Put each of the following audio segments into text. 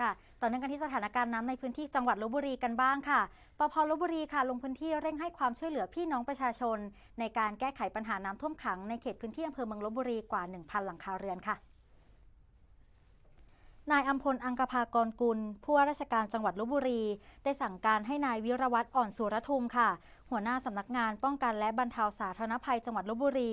ค่ะต่อเนื่องกันที่สถานการณ์น้ำในพื้นที่จังหวัดลบบุรีกันบ้างค่ะปพลบบุรีค่ะลงพื้นที่เร่งให้ความช่วยเหลือพี่น้องประชาชน ในการแก้ไขปัญหาน้ำท่วมขังในเขตพื้นที่อำเภอเมืองลบบุรีกว่า 1,000 หลังคาเรือนค่ะ นายอัมพลอังกภากรกุล ผู้ว่าราชการจังหวัดลบบุรี ได้สั่งการให้นายวิรวัตรอ่อนสุรทุมค่ะ หัวหน้าสำนักงานป้องกันและบรรเทาสาธารณภัยจังหวัดลบบุรี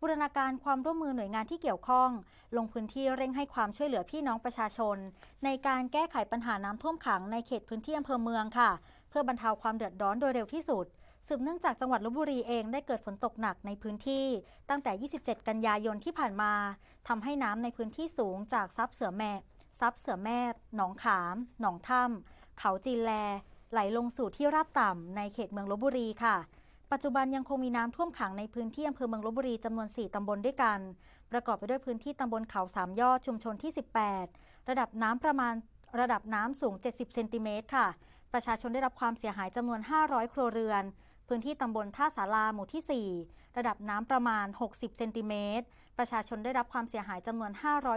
บูรณาการความร่วมมือหน่วยงานที่เกี่ยวข้อง ลงพื้นที่เร่งให้ความช่วยเหลือพี่น้องประชาชน ในการแก้ไขปัญหาน้ำท่วมขังในเขตพื้นที่อำเภอเมืองค่ะ เพื่อบรรเทาความเดือดร้อนโดยเร็วที่สุดสืบเนื่องจากจังหวัดลบบุรีเองได้เกิดฝนตกหนักในพื้นที่ ตั้งแต่ 27 กันยายนที่ผ่านมาทำให้น้ำในพื้นที่สูงจากซับเสือแม่ ซับเสือแม่หนองขาม หนองถ้ำเขาจีนแล ไหลลงสู่ที่ราบต่ำในเขตเมืองลบบุรีค่ะ ปัจจุบันยังคงมีน้ำท่วมขังในพื้นที่อำเภอเมืองลบบุรีจำนวน 4ตำบลด้วยกัน ประกอบไปด้วยพื้นที่ตำบลเขาสามยอดชุมชนที่ 18 ระดับน้ำประมาณระดับน้ำสูง 70 เซนติเมตรค่ะ ประชาชนได้รับความเสียหายจำนวน 500 ครัวเรือน พื้นที่ตำบลท่าสาราหมู่ที่ 4 ระดับน้ำประมาณ 60 เซนติเมตร ประชาชนได้รับความเสียหายจำนวน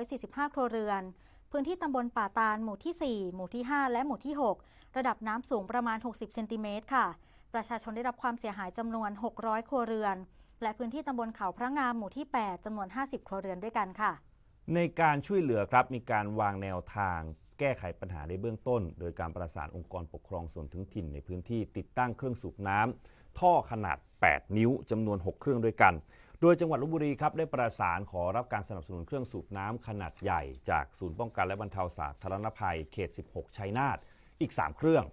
545 ครัวเรือน พื้นที่ตำบลป่าตาลหมู่ที่ 4 หมู่ที่ 5 และหมู่ที่ 6 ระดับน้ำสูงประมาณ 60 เซนติเมตรค่ะ ประชาชนได้รับความเสียหายจำนวน 600 ครัวเรือน และพื้นที่ตำบลเขาพระงามหมู่ที่ 8จำนวน 50 ครัวเรือนด้วยกันค่ะ ในการช่วยเหลือครับมีการวางแนวทางแก้ไขปัญหาในเบื้องต้น โดยการประสานองค์กรปกครองส่วนท้องถิ่นในพื้นที่ติดตั้งเครื่องสูบน้ำ ท่อขนาด 8 นิ้วจำนวน 6 เครื่องด้วยกัน โดยจังหวัดลบบุรีครับได้ประสานขอรับการสนับสนุนเครื่องสูบน้ำขนาดใหญ่ จากศูนย์ป้องกันและบรรเทาสาธารณภัยเขต 16 ชัยนาทอีก 3 เครื่อง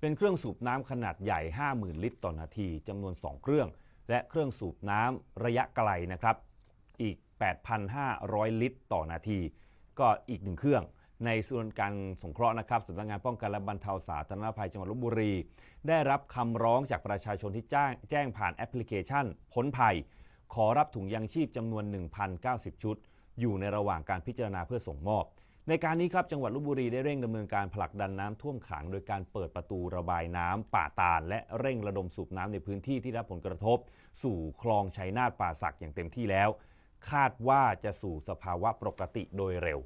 เป็นเครื่องสูบน้ำขนาดใหญ่ 50,000 ลิตรต่อนาทีจำนวน 2 เครื่อง และเครื่องสูบน้ำระยะไกลนะครับอีก 8,500 ลิตรต่อนาที ก็อีกหนึ่งเครื่อง ในส่วนการสงเคราะห์นะครับสำนักงานป้องกันและบรรเทาสาธารณภัยจังหวัดลบบุรี ได้รับคำร้องจากประชาชนที่แจ้งแจ้งผ่านแอปพลิเคชันพ้นภัย ขอรับถุงยางชีพจำนวน 1,090 ชุด อยู่ในระหว่างการพิจารณาเพื่อส่งมอบ ในการนี้ครับจังหวัดลบบุรีได้เร่งดำเนินการผลักดันน้ำท่วมขัง โดยการเปิดประตูระบายน้ำป่าตาล และเร่งระดมสูบน้ำในพื้นที่ที่รับผลกระทบ สู่คลองชัยนาทป่าสักอย่างเต็มที่แล้ว คาดว่าจะสู่สภาวะปกติโดยเร็ว